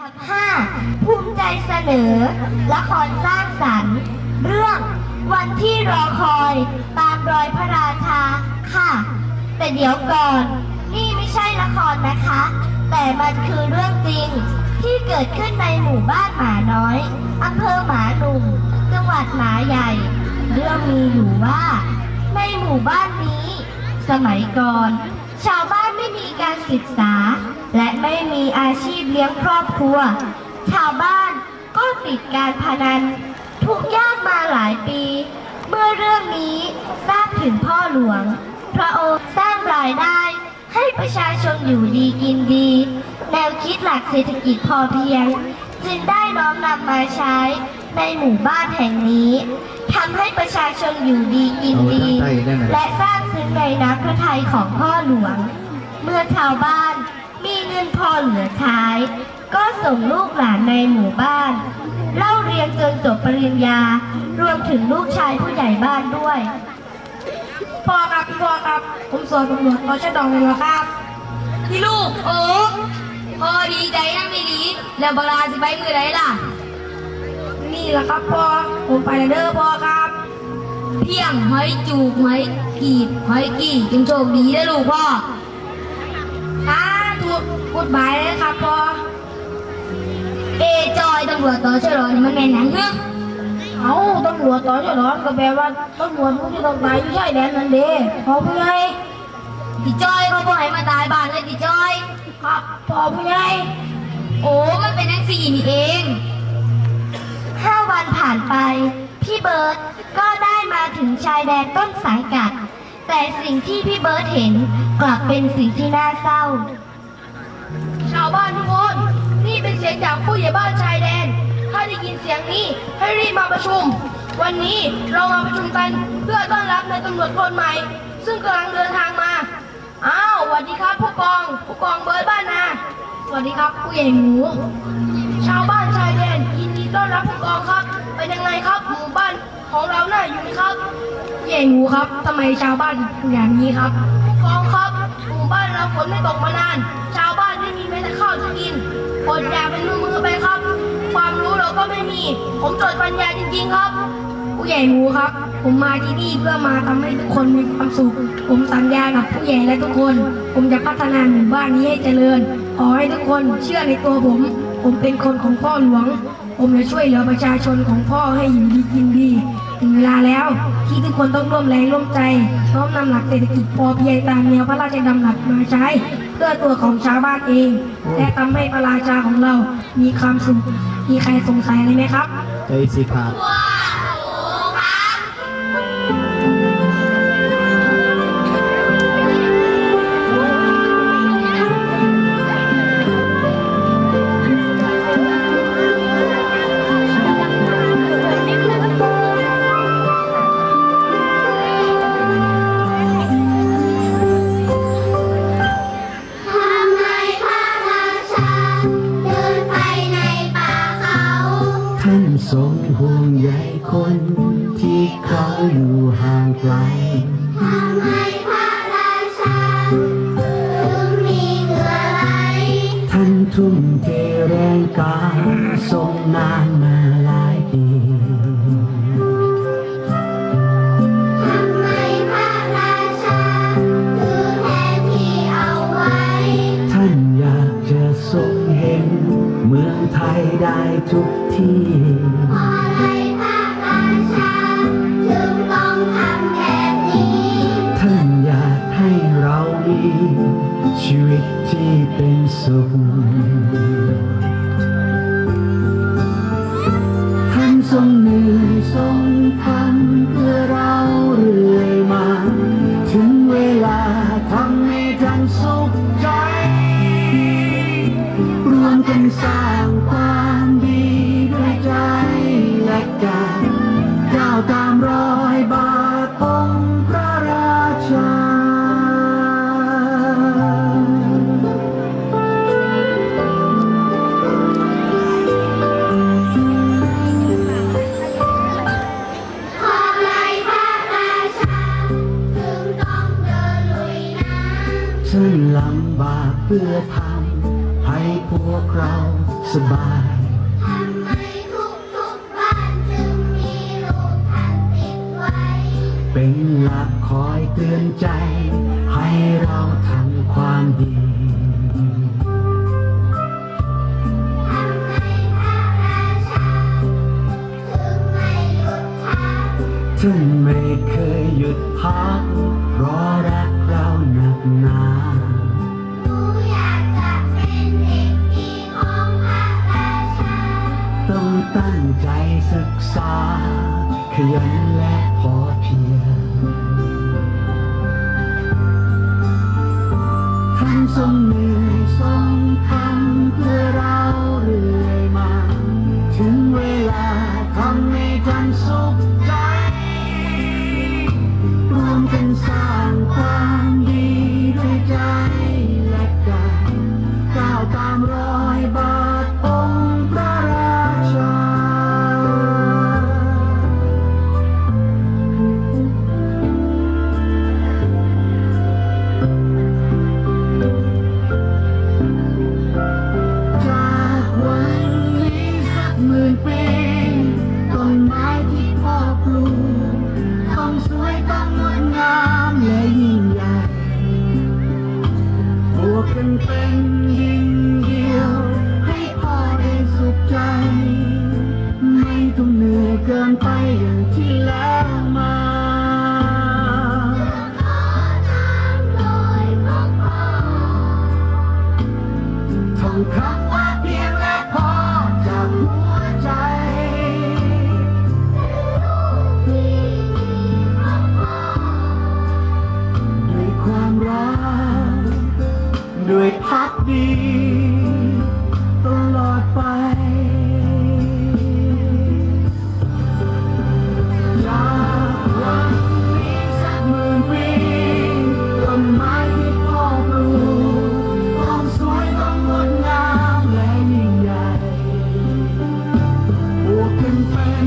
ทับห้าภูมิใจเสนอ ละครสร้างสรรค์ เรื่องวันที่รอคอย ตามรอยพระราชาค่ะ แต่เดี๋ยวก่อน นี่ไม่ใช่ละครนะคะ แต่มันคือเรื่องจริงที่เกิดขึ้นในหมู่บ้านหมาน้อยอำเภอหมาหนุ่มจังหวัดหมาใหญ่ เรื่องมีอยู่ว่า ในหมู่บ้านนี้ สมัยก่อน ชาวบ้านไม่มีการศึกษา และไม่มีอาชีพเลี้ยงครอบครัว ชาวบ้านก็ติดการพนัน ทุกข์ยากมาหลายปี เมื่อเรื่องนี้ทราบถึงพ่อหลวง พระองค์สร้างรายได้ให้ประชาชนอยู่ดีกินดี แนวคิดหลักเศรษฐกิจพอเพียง จึงได้น้อมนำมาใช้ในหมู่บ้านแห่งนี้ทำให้ประชาชนอยู่ดีกินดีเอาไว้ข้างใต้ได้ไหมและสร้างซึ้งในน้ำพระทัยของพ่อหลวง เมื่อชาวบ้าน มีเงินพอเหลือใช้ ก็ส่งลูกหลานในหมู่บ้าน เล่าเรียนจนจบปริญญา รวมถึงลูกชายผู้ใหญ่บ้านด้วย พ่อครับพี่พ่อครับ ผมสอนตำรวจเราจะดองเลยเหรอครับพี่ลูกโอ้พ่อดีใจนะไม่ดี แล้วเวลาสิไปมือไหนล่ะ นี่แหละครับพ่อ ผมไปแล้วเด้อพ่อครับ เพียงหอยจูบหอยกีบหอยกี่จงโชคดีนะลูกพ่อครับถูกพู ดบายเลยครับพ่อเอจอยตำรวจต่อชะลอนี่มันแม่นหนังเนอะเอาตำรวจต่อชะลอนก็แปลว่าตำรวจผู้ที่ต้องตายอยู่ชายแดนนั่นเด้พอผู้ใหญ่พี่จอยเขาบอกให้มาตายบ้านเลยพี่จอย ครับพอผู้ใหญ่โอ้มันเป็นนังสี่นี่เองห้าวันผ่านไป พี่เบิร์ตก็ได้มาถึงชายแดนต้นสังกัด แต่สิ่งที่พี่เบิร์ตเห็นกลับเป็นสิ่งที่น่าเศร้า ยงจากผู้ใหญ่บ้านชายแดน ถ้าได้ยินเสียงนี้ให้รีบมาประชุม วันนี้เรามาประชุมกันเพื่อต้อนรับนายตำรวจคนใหม่ ซึ่งกำลังเดินทางมา อ้าวสวัสดีครับผู้กอง ผู้กองเบิร์ดบ้านนาสวัสดีครับผู้ใหญ่หมู ชาวบ้านชายแดนยินดีต้อนรับผู้กองครับ เป็นยังไงครับหมู่บ้านของเราหน่าอยู่ไหมครับผู้ใหญ่หมูครับทำไมชาวบ้านอย่างนี้ครับผู้กองครับหมู่บ้านเราฝนไม่ตกมานาน ชาว ไม่มีแม้แต่ข้าวจะกินอดอยากเป็นมือมือไปครับ ความรู้เราก็ไม่มี ผมจดปัญญาจริง ๆ ครับ ผู้ใหญ่หูครับ ผมมาที่นี่เพื่อมาทำให้ทุกคนมีความสุข ผมสัญญากับผู้ใหญ่และทุกคน ผมจะพัฒนาหมู่บ้านนี้ให้เจริญ ขอให้ทุกคนเชื่อในตัวผม ผมเป็นคนของพ่อหลวง ผมจะช่วยเหลือประชาชนของพ่อให้อยู่ดีกินดี ถึงเวลาแล้วที่ทุกคนต้องร่วมแรงร่วมใจน้อมนำหลักเศรษฐกิจพอเพียงตามแนวพระราชดำรัสมาใช้ เพื่อตัวของชาวบ้านเอง และทำให้พระราชาของเรามีความสุขมีใครสงสัยอะไรไหมครับใจสิขาด ไกลทำไมพระราชาถึงมีเหงื่อไหลท่านทุ่มเทแรงกายทรงนานมาหลายปีทำไมพระราชาถือแผนที่เอาไว้ ท่านอยากจะทรงเห็น เมืองไทยได้ทุกที่ ต้องเดินลุยน้ำฉันลำบากเพื่อทำให้พวกเราสบายทำไมทุกทุกๆบ้านจึงมีรูปท่านติดไว้ เป็นหลักคอยเตือนใจ ให้เราทำความดี ตั้งใจศึกษาขยันและพอเพียงท่านทรงเหนื่อยทรงทำเพื่อเราเรื่อยมา ถึงเวลาทำให้ท่านสุขใจ รวมกันสร้างความ ก ตลอดไป จากวันนี้สักหมื่นปีต้นไม้ที่พ่อปลูกต้องสวยต้องงดงามและยิ่งใหญ่บวกกันเป็น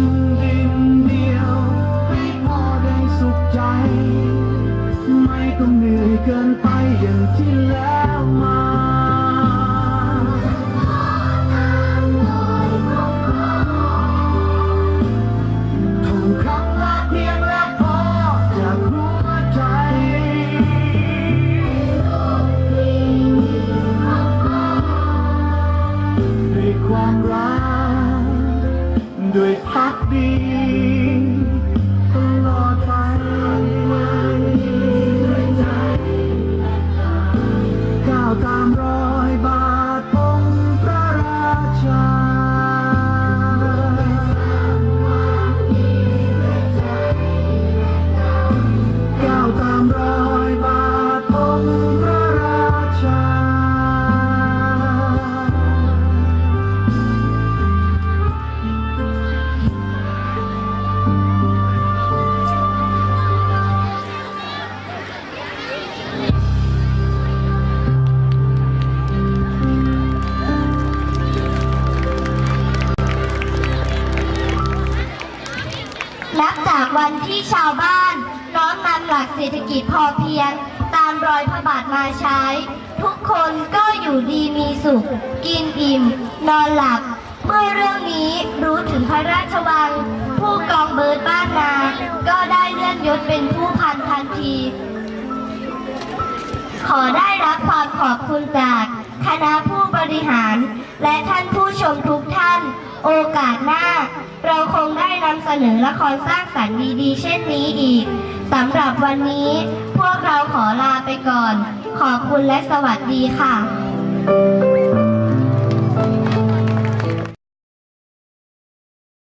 ชาวบ้าน น้อมนำหลักเศรษฐกิจพอเพียง ตามรอยพระบาทมาใช้ ทุกคนก็อยู่ดีมีสุข กินอิ่ม นอนหลับ เมื่อเรื่องนี้รู้ถึงพระราชวัง ผู้กองเบิร์ดบ้านนา ก็ได้เลื่อนยศเป็นผู้พันทันที ขอได้รับความขอบคุณจากคณะผู้บริหาร และท่านผู้ชมทุกท่าน โอกาสหน้า เราคงได้นำเสนอละครสร้างสรรค์ดีๆ เช่นนี้อีกสำหรับวันนี้ พวกเราขอลาไปก่อน ขอบคุณและสวัสดีค่ะ